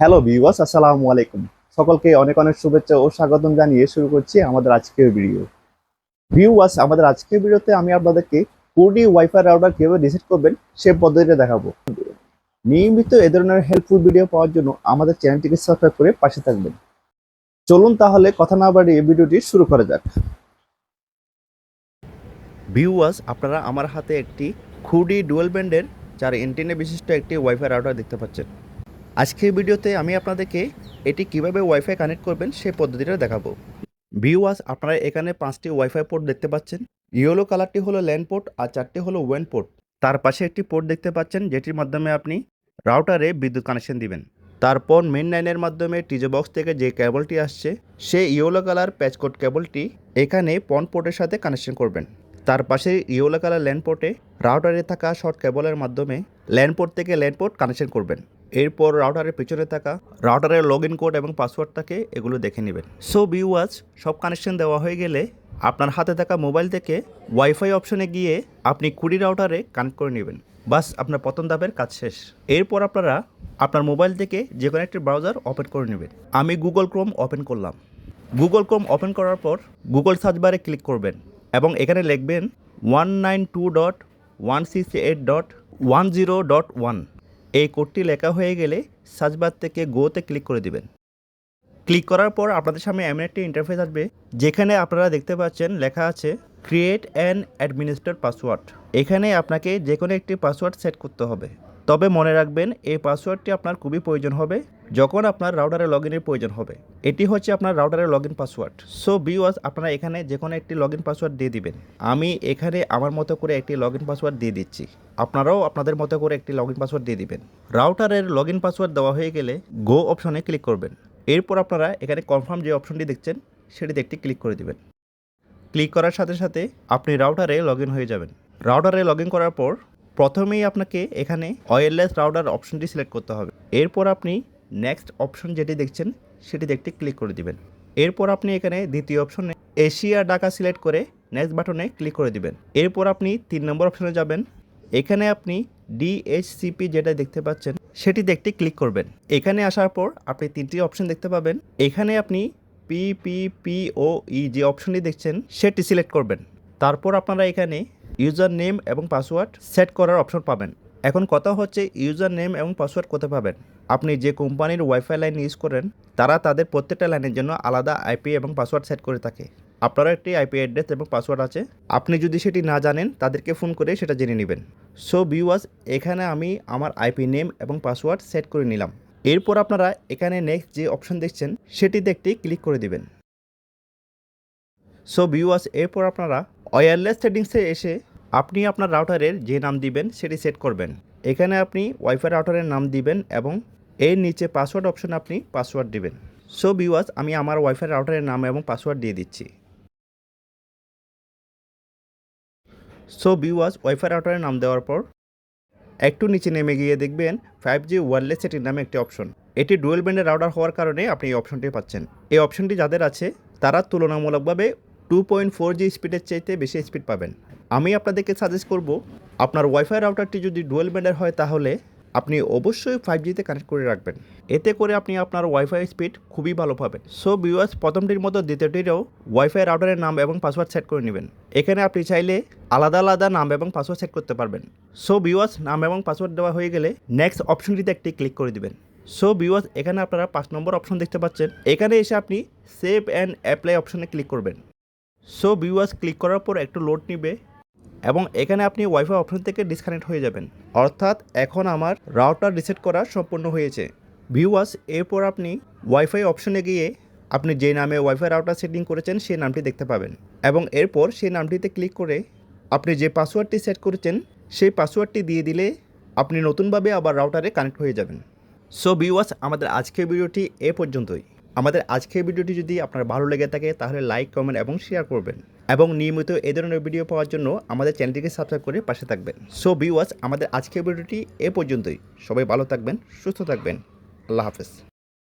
Hello viewers আসসালামু আলাইকুম। সকলকে অনেক অনেক শুভেচ্ছা ও স্বাগতম জানিয়ে শুরু করছি আমাদের আজকের ভিডিও ভিউয়ার্স আমাদের আজকের ভিডিওতে আমি আপনাদেরকে কুডি ওয়াইফাই রাউটার কীভাবে রিসেট করবেন সে পদ্ধতিটা দেখাবো। নিয়মিত এ ধরনের হেল্পফুল ভিডিও পাওয়ার জন্য আমাদের চ্যানেলটিকে সাবস্ক্রাইব করে পাশে থাকবেন। চলুন তাহলে কথা না বাড়িয়ে ভিডিওটি শুরু করা যাক। ভিউয়ার্স আপনারা আমার হাতে একটি খুডি ডুয়েল ব্যান্ডের চার এন্টিনে বিশিষ্ট একটি ওয়াইফাই রাউটার দেখতে পাচ্ছেন। আজকের ভিডিওতে আমি আপনাদেরকে এটি কীভাবে ওয়াইফাই কানেক্ট করবেন সেই পদ্ধতিটা দেখাবো। ভিউয়ার্স আপনারা এখানে পাঁচটি ওয়াইফাই পোর্ট দেখতে পাচ্ছেন। ইয়েলো কালারটি হলো ল্যান্ড পোর্ট আর চারটি হলো ওয়েন পোর্ট তার পাশে একটি পোর্ট দেখতে পাচ্ছেন, যেটির মাধ্যমে আপনি রাউটারে বিদ্যুৎ কানেকশন দিবেন। তারপর মেন লাইনের মাধ্যমে টিজো বক্স থেকে যে কেবলটি আসছে, সেই ইয়েলো কালার প্যাচকোড কেবলটি এখানে পন পোর্টের সাথে কানেকশন করবেন। তার পাশে ইয়েলো কালার ল্যান্ড পোর্টে রাউটারে থাকা শর্ট কেবলের মাধ্যমে ল্যান্ড পোর্ট থেকে ল্যান্ড পোর্ট কানেকশন করবেন। এরপর রাউটারের পিছনে থাকা, রাউটারের লগ ইন কোড এবং পাসওয়ার্ডটাকে এগুলো দেখে নেবেন। সো বিওয়াজ সব কানেকশন দেওয়া হয়ে গেলে আপনার হাতে থাকা মোবাইল থেকে ওয়াইফাই অপশনে গিয়ে আপনি কুড়ি রাউটারে কানেক্ট করে নেবেন। বাস, আপনার প্রথম ধাপের কাজ শেষ। এরপর আপনারা আপনার মোবাইল থেকে যে কোনো একটি ব্রাউজার ওপেন করে নেবেন। আমি গুগল ক্রোম ওপেন করলাম। গুগল ক্রোম ওপেন করার পর গুগল সার্চ বারে ক্লিক করবেন এবং এখানে লিখবেন one nine two dot one six eight dot one zero dot one এই কোডটি লেখা হয়ে গেলে সার্চবার থেকে গোতে ক্লিক করে দিবেন। ক্লিক করার পর আপনাদের সামনে এমন একটি ইন্টারফেস আসবে, যেখানে আপনারা দেখতে পাচ্ছেন লেখা আছে ক্রিয়েট অ্যান অ্যাডমিনিস্টার পাসওয়ার্ড এখানে আপনাকে যে কোনো একটি পাসওয়ার্ড সেট করতে হবে। তবে মনে রাখবেন, এই পাসওয়ার্ডটি আপনার খুবই প্রয়োজন হবে। যখন আপনার রাউটারে লগ ইনের প্রয়োজন হবে, এটি হচ্ছে আপনার রাউটারের লগ ইন পাসওয়ার্ড সো বিওয়াস আপনারা এখানে যে কোনো একটি লগ ইন পাসওয়ার্ড দিয়ে দিবেন। আমি এখানে আমার মতো করে একটি লগ ইন পাসওয়ার্ড দিয়ে দিচ্ছি। আপনারাও আপনাদের মতো করে একটি লগ ইন পাসওয়ার্ড দিয়ে দিবেন। রাউটারের লগ ইন পাসওয়ার্ড দেওয়া হয়ে গেলে গো অপশনে ক্লিক করবেন। এরপর আপনারা এখানে কনফার্ম যে অপশনটি দেখছেন, সেটিতে একটি ক্লিক করে দিবেন। ক্লিক করার সাথে সাথে আপনি রাউটারে লগ ইন হয়ে যাবেন। রাউটারে লগ ইন করার পর, প্রথমেই আপনাকে এখানে ওয়্যারলেস রাউটার অপশনটি সিলেক্ট করতে হবে। এরপর আপনি নেক্সট অপশন যেটি দেখছেন, সেটিতে একটি ক্লিক করে দিবেন। এরপর আপনি এখানে দ্বিতীয় অপশনে এশিয়া ডাকা সিলেক্ট করে নেক্সট বাটনে ক্লিক করে দিবেন। এরপর আপনি তিন নম্বর অপশনে যাবেন। এখানে আপনি ডিএইচসিপি যেটা দেখতে পাচ্ছেন, সেটিতে একটি ক্লিক করবেন। এখানে আসার পর আপনি তিনটি অপশন দেখতে পাবেন। এখানে আপনি পিপিপিও ই যে অপশনটি দেখছেন, সেটি সিলেক্ট করবেন। তারপর আপনারা এখানে ইউজার নেম এবং পাসওয়ার্ড সেট করার অপশন পাবেন। এখন কথা হচ্ছে ইউজার নেম এবং পাসওয়ার্ড কোথায় পাবেন? আপনি যে কোম্পানির ওয়াইফাই লাইন ইউজ করেন, তারা তাদের প্রত্যেকটা লাইনের জন্য আলাদা আইপি এবং পাসওয়ার্ড সেট করে থাকে। আপনারও একটি আইপি অ্যাড্রেস এবং পাসওয়ার্ড আছে। আপনি যদি সেটি না জানেন, তাদেরকে ফোন করে সেটা জেনে নেবেন। সো বিওয়াস এখানে আমি আমার আইপি নেম এবং পাসওয়ার্ড সেট করে নিলাম। এরপর আপনারা এখানে নেক্সট যে অপশন দেখছেন, সেটিতে একটি ক্লিক করে দিবেন। সো ভিউয়ার্স এরপর আপনারা ওয়্যারলেস সেটিংসে এসে আপনি আপনার রাউটারের যে নাম দিবেন, সেটি সেট করবেন। এখানে আপনি ওয়াইফাই রাউটারের নাম দিবেন এবং এর নিচে পাসওয়ার্ড অপশন আপনি পাসওয়ার্ড দিবেন। সো ভিউয়ার্স আমি আমার ওয়াইফাই রাউটারের নাম এবং পাসওয়ার্ড দিয়ে দিচ্ছি। সো ভিউয়ার্স ওয়াইফাই রাউটারের নাম দেওয়ার পর একটু নিচে নেমে গিয়ে দেখবেন ফাইভ জি ওয়ারলেস সেটির নামে একটি অপশন এটি ডুয়েল ব্যান্ডের রাউটার হওয়ার কারণে আপনি এই অপশনটি পাচ্ছেন। এই অপশনটি যাদের আছে, তারা তুলনামূলকভাবে টু পয়েন্ট ফোর জি স্পিডের চাইতে বেশি স্পিড পাবেন। আমি আপনাদেরকে সাজেস্ট করব, আপনার ওয়াইফাই রাউটারটি যদি ডুয়েল ব্যান্ডের হয় তাহলে আপনি অবশ্যই ফাইভ জিতে কানেক্ট করে রাখবেন। এতে করে আপনি আপনার ওয়াইফাই স্পিড খুবই ভালো পাবেন। সো ভিউয়ার্স প্রথমটির মতো দ্বিতীয়টিরও ওয়াইফাই রাউটারের নাম এবং পাসওয়ার্ড সেট করে নেবেন। এখানে আপনি চাইলে আলাদা আলাদা নাম এবং পাসওয়ার্ড সেট করতে পারবেন। সো ভিউয়ার্স নাম এবং পাসওয়ার্ড দেওয়া হয়ে গেলে নেক্সট অপশনটিতে একটি ক্লিক করে দিবেন। সো ভিউয়ার্স এখানে আপনারা পাঁচ নম্বর অপশন দেখতে পাচ্ছেন। এখানে এসে আপনি সেভ অ্যান্ড অ্যাপ্লাই অপশনে ক্লিক করবেন। সো ভিউয়ার্স ক্লিক করার পর একটু লোড নিবে। এবং এখানে আপনি ওয়াইফাই অপশন থেকে ডিসকানেক্ট হয়ে যাবেন। অর্থাৎ এখন আমার রাউটার রিসেট করা সম্পূর্ণ হয়েছে। ভিউয়ার্স এরপর আপনি ওয়াইফাই অপশনে গিয়ে আপনি যে নামে ওয়াইফাই রাউটার সেটিং করেছেন, সেই নামটি দেখতে পাবেন। এবং এরপর সেই নামটিতে ক্লিক করে আপনি যে পাসওয়ার্ডটি সেট করেছেন, সেই পাসওয়ার্ডটি দিয়ে দিলে আপনি নতুনভাবে আবার রাউটারে কানেক্ট হয়ে যাবেন। সো ভিউয়ার্স আমাদের আজকের ভিডিওটি এ পর্যন্তই। আমাদের আজকের ভিডিওটি যদি আপনার ভালো লেগে থাকে, তাহলে লাইক কমেন্ট এবং শেয়ার করবেন। এবং নিয়মিত এ ধরনের ভিডিও পাওয়ার জন্য আমাদের চ্যানেলটিকে সাবস্ক্রাইব করে পাশে থাকবেন। সো ভিউয়ার্স আমাদের আজকের ভিডিওটি এ পর্যন্তই। সবাই ভালো থাকবেন, সুস্থ থাকবেন। আল্লাহ হাফেজ।